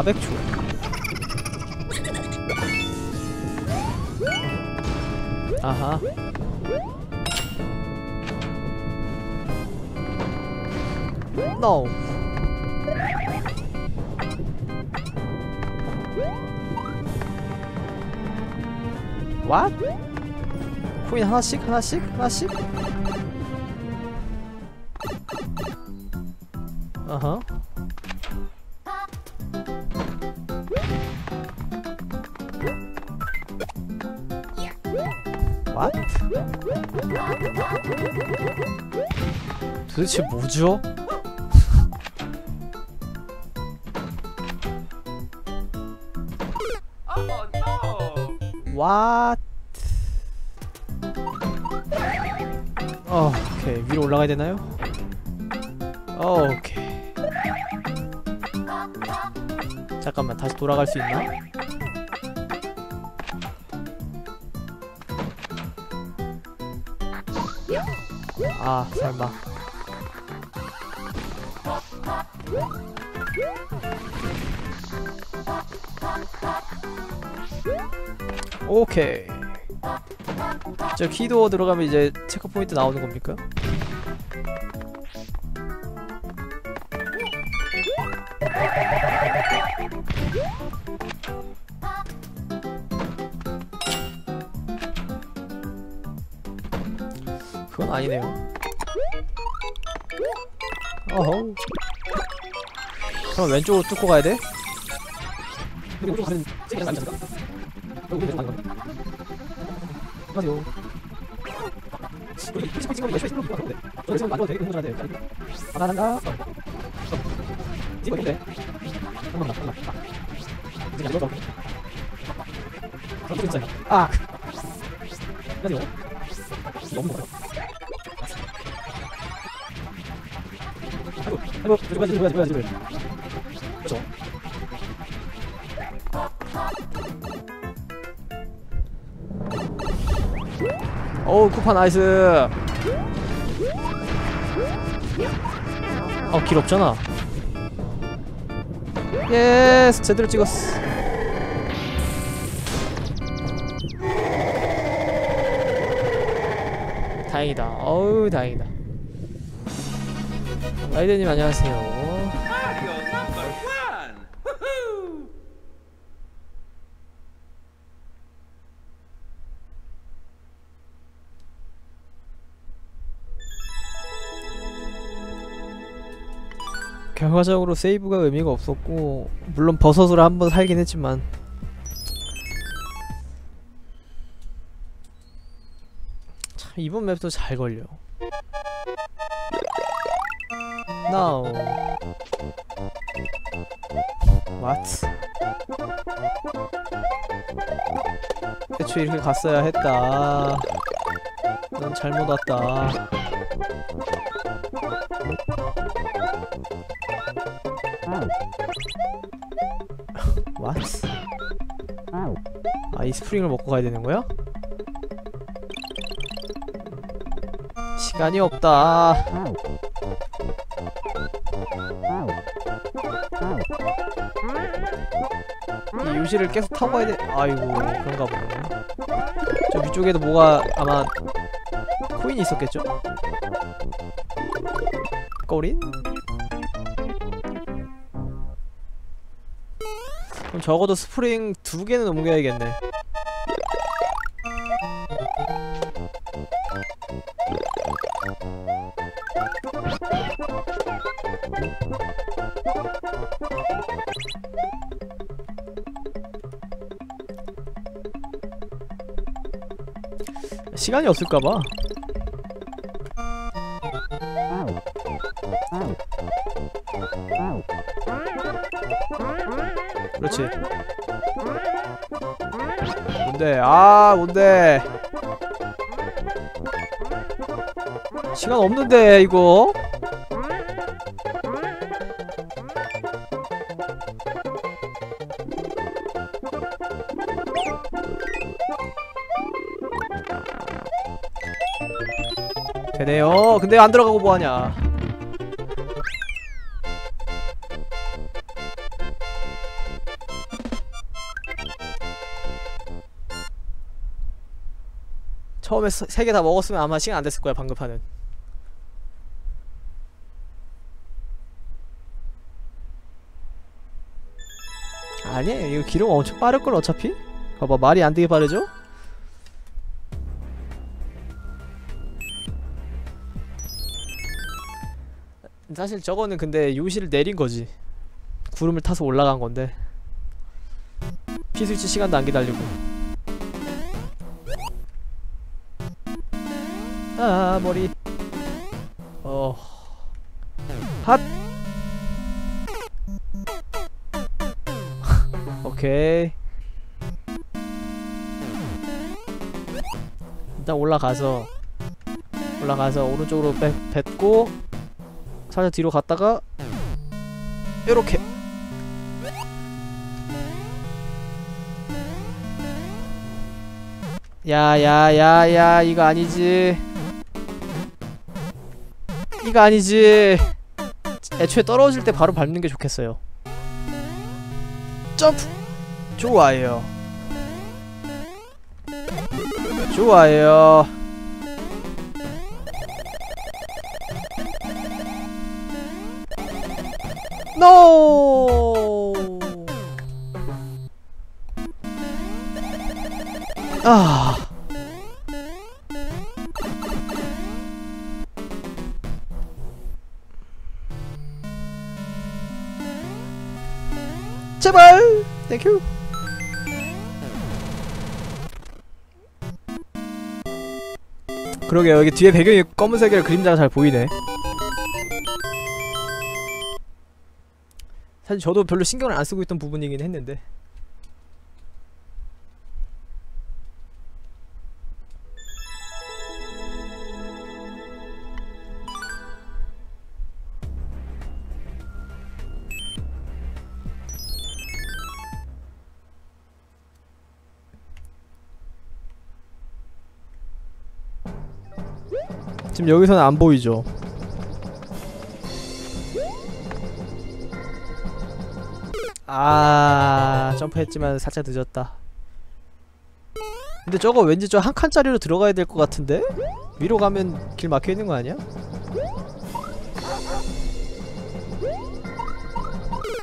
간다 400초 아하 No What? 코인 하나씩 하나씩 하나씩? 어허 What? 도대체 뭐죠? No! What? 어, 오케이 위로 올라가야 되나요? 어, 오케이. 잠깐만 다시 돌아갈 수 있나? 아, 설마. 오케이. 저 키도어 들어가면 이제 체크 포인트 나오는 겁니까? 그건 아니네요. 어허. 그럼 왼쪽으로 뚫고 가야 돼? 안녕하세요. 난다. 찍고 있는데. 한번 나. 이제 안. 저 진짜. 아. 안녕하세요. 너무 먹어요. 아이고, 아이고, 가야지, 저기 가야지. 어우 쿠파 나이스. 어길 없잖아. 예스 제대로 찍었어. 다행이다. 어우 다행이다. 라이드님 안녕하세요 결과적으로 세이브가 의미가 없었고 물론 버섯으로 한번 살긴 했지만. 참 이번 맵도 잘 걸려. No What? 애초에 이렇게 갔어야 했다. 넌 잘못 왔다 아, 이 스프링을 먹고 가야 되는 거야? 시간이 없다. 이 요시를 계속 타고 가야 돼. 아이고, 그런가 보네. 저 위쪽에도 뭐가 아마 코인이 있었겠죠? 꼬린? 그럼 적어도 스프링 두 개는 옮겨야겠네. 시간이 없을까봐. 그렇지. 뭔데? 아, 뭔데? 시간 없는데 이거? 되네요. 근데 안 들어가고 뭐하냐. 처음에 세 개 다 먹었으면 아마 시간 안 됐을 거야 방금 하는 아니에요. 이거 기록 엄청 빠를 걸 어차피? 봐봐 말이 안 되게 빠르죠? 사실 저거는 근데 요시를 내린 거지. 구름을 타서 올라간 건데. 피스위치 시간도 안 기다리고. 아 머리. 어. 핫! 오케이 일단 올라가서 올라가서 오른쪽으로 뺏, 뱉고 살짝 뒤로 갔다가 요렇게. 야야야야 이거 아니지. 이거 아니지. 애초에 떨어질 때 바로 밟는 게 좋겠어요. 점프. 좋아요 좋아요. 노 아. 제발 땡큐 그러게 여기 뒤에 배경이 검은색이라 그림자가 잘 보이네. 사실 저도 별로 신경을 안 쓰고 있던 부분이긴 했는데 지금 여기서는 안 보이죠 아 점프했지만 살짝 늦었다 근데 저거 왠지 저 한 칸짜리로 들어가야 될 것 같은데? 위로 가면 길 막혀있는 거 아니야?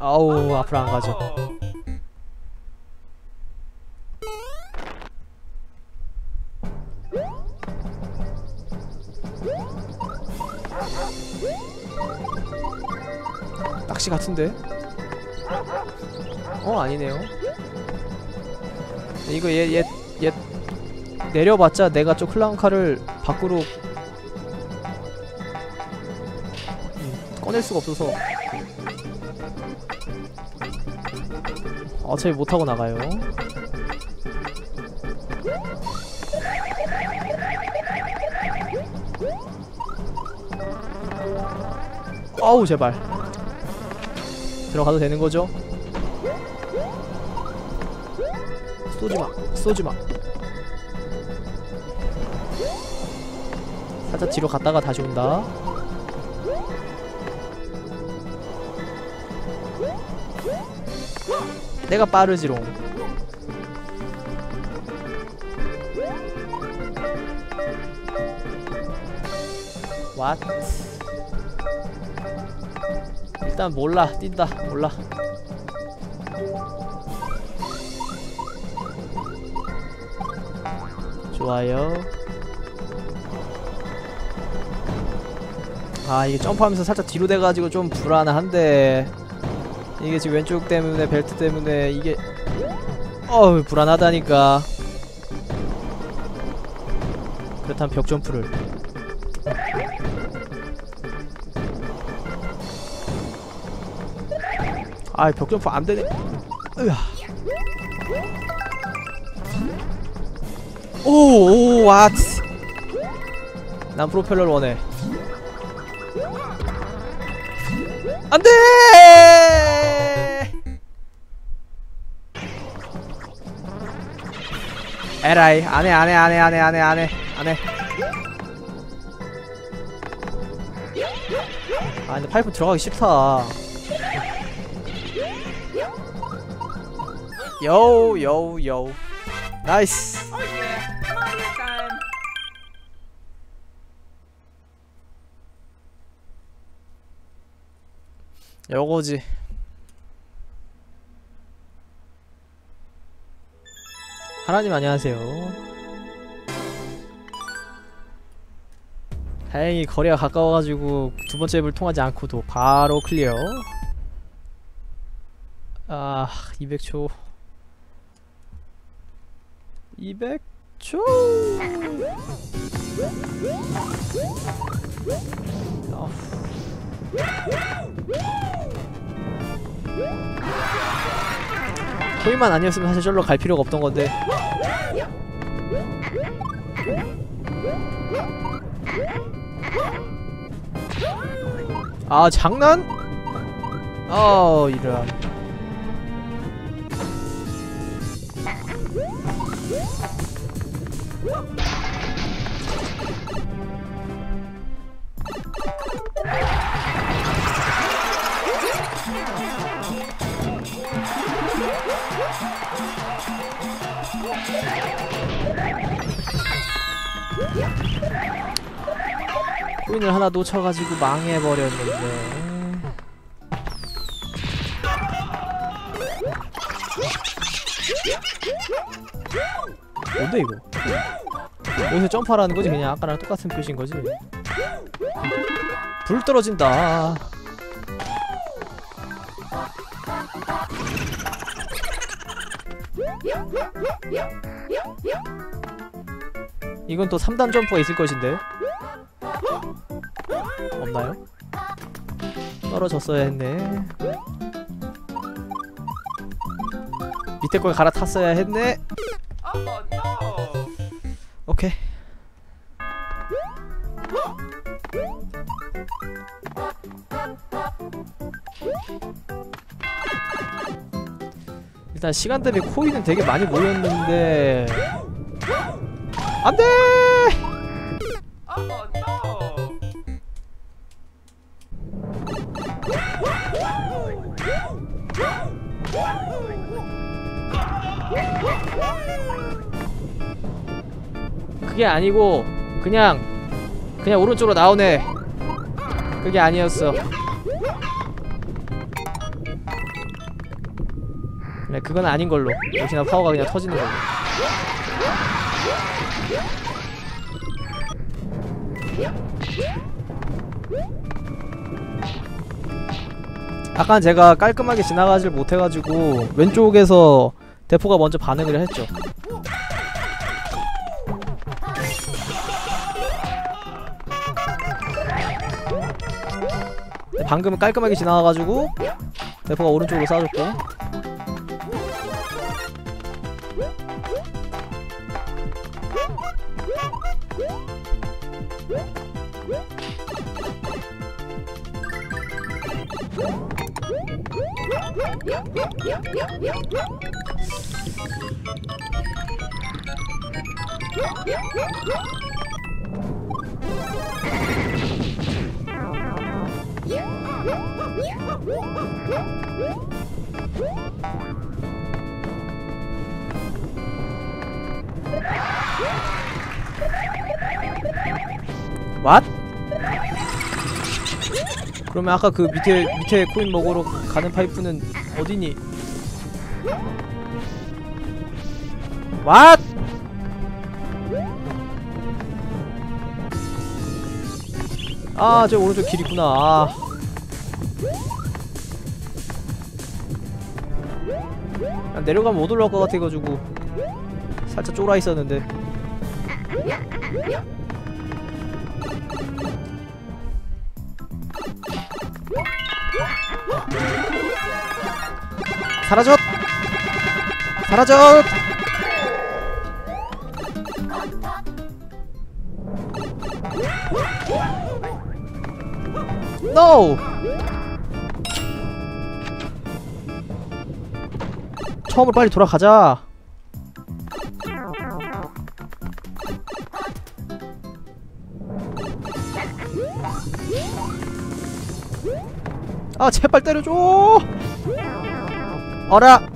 아우 앞으로 안 가죠 낚시 같은데? 어 아니네요. 이거 얘 얘 얘 내려봤자 내가 저 클라운카를 밖으로 음, 꺼낼 수가 없어서. 어차피 못하고 나가요. 아우 제발 들어가도 되는 거죠? 쏘지마 쏘지마. 살짝 뒤로 갔다가 다시 온다. 내가 빠르지롱. 왓 일단 몰라. 뛴다. 몰라. 좋아요. 아 이게 점프하면서 살짝 뒤로 돼가지고 좀 불안한데. 이게 지금 왼쪽 때문에 벨트 때문에 이게 어우 불안하다니까. 그렇다면 벽 점프를 아이 벽점프 안되네. 으아. 오오 왓. 난 프로펠러를 원해. 안돼! 에라이 안해 안해 안해 안해 안해 안해 안해. 아 근데 파이프 들어가기 싫다 Yo, yo, yo. Nice. Oh yeah. Come on this time. 요거지. 하나님 안녕하세요. 다행히 거리가 가까워가지고 두 번째 앱을 통하지 않고도 바로 클리어. 아, 200초. 200초 아. 코인만 아니었으면 사실 절로 갈 필요가 없던 건데 아 장난? 어 이런 코인을 하나 놓쳐가지고 망해버렸는데. 뭔데 이거 여기서 점프하라는 거지 그냥. 아까랑 똑같은 표시인 거지. 불 떨어진다. 이건 또 3단 점프가 있을 것인데. 없나요? 떨어졌어야 했네. 밑에 걸 갈아탔어야 했네 일단 시간 때문에 코인은 되게 많이 모였는데. 안돼! 그게 아니고 그냥 그냥 오른쪽으로 나오네. 그게 아니었어 그건 아닌 걸로. 역시나 파워가 그냥 터지는 걸로. 아까 제가 깔끔하게 지나가질 못해가지고 왼쪽에서 대포가 먼저 반응을 했죠. 방금은 깔끔하게 지나가가지고 대포가 오른쪽으로 쏴줬고 Yeah! 왓? 그러면 아까 그 밑에 밑에 코인 먹으러 가는 파이프는 어디니? 왓? 아, 저 오른쪽 길 있구나. 아. 아, 내려가면 못 올라올 것 같아가지고 살짝 쫄아 있었는데. 사라졌! 사라졌! NO! 처음으로 빨리 돌아가자. 아 제발 때려줘. 어라.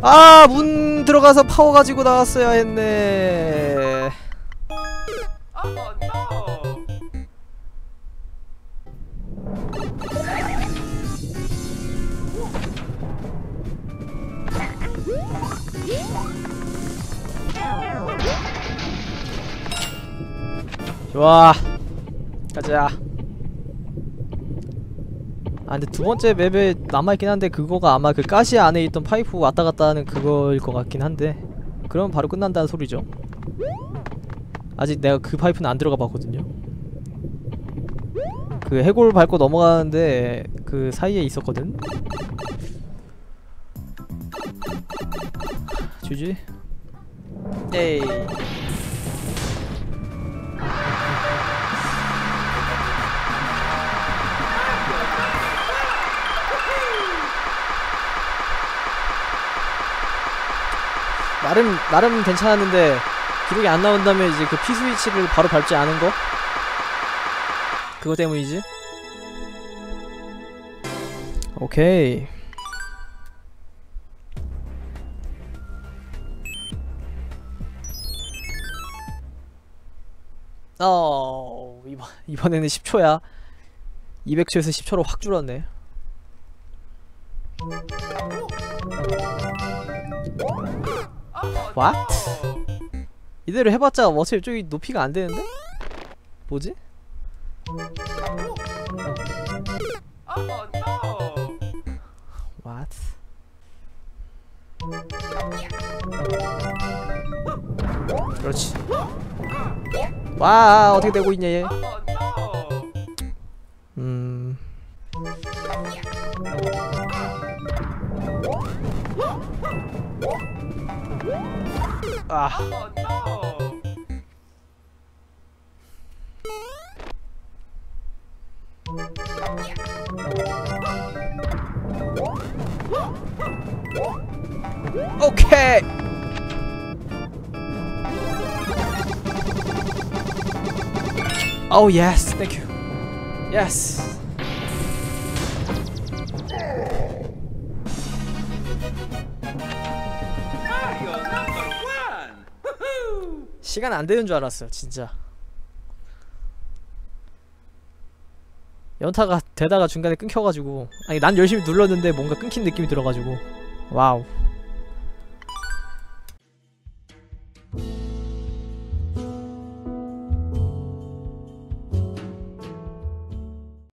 아 문 들어가서 파워 가지고 나왔어야 했네. 좋아. 가자. 아 근데 두 번째 맵에 남아있긴 한데 그거가 아마 그 가시 안에 있던 파이프 왔다 갔다 하는 그거일 것 같긴 한데 그럼 바로 끝난다는 소리죠. 아직 내가 그 파이프는 안 들어가 봤거든요. 그 해골 밟고 넘어가는데 그 사이에 있었거든. 주지? 에이 나름 나름 괜찮았는데 기록이 안 나온다면 이제 그 P 스위치를 바로 밟지 않은 거? 그거 때문이지? 오케이. 어 이번 이번에는 10초야. 200초에서 10초로 확 줄었네 What? 이대로 해봤자 어차피 저기 높이가 안 되는데? 뭐지? 그렇지. 와 어떻게 되고 있냐 얘? Oh no! Okay. Oh yes, thank you. Yes. 시간 안 되는 줄 알았어요, 진짜. 연타가 되다가 중간에 끊겨가지고 아니 난 열심히 눌렀는데 뭔가 끊긴 느낌이 들어가지고 와우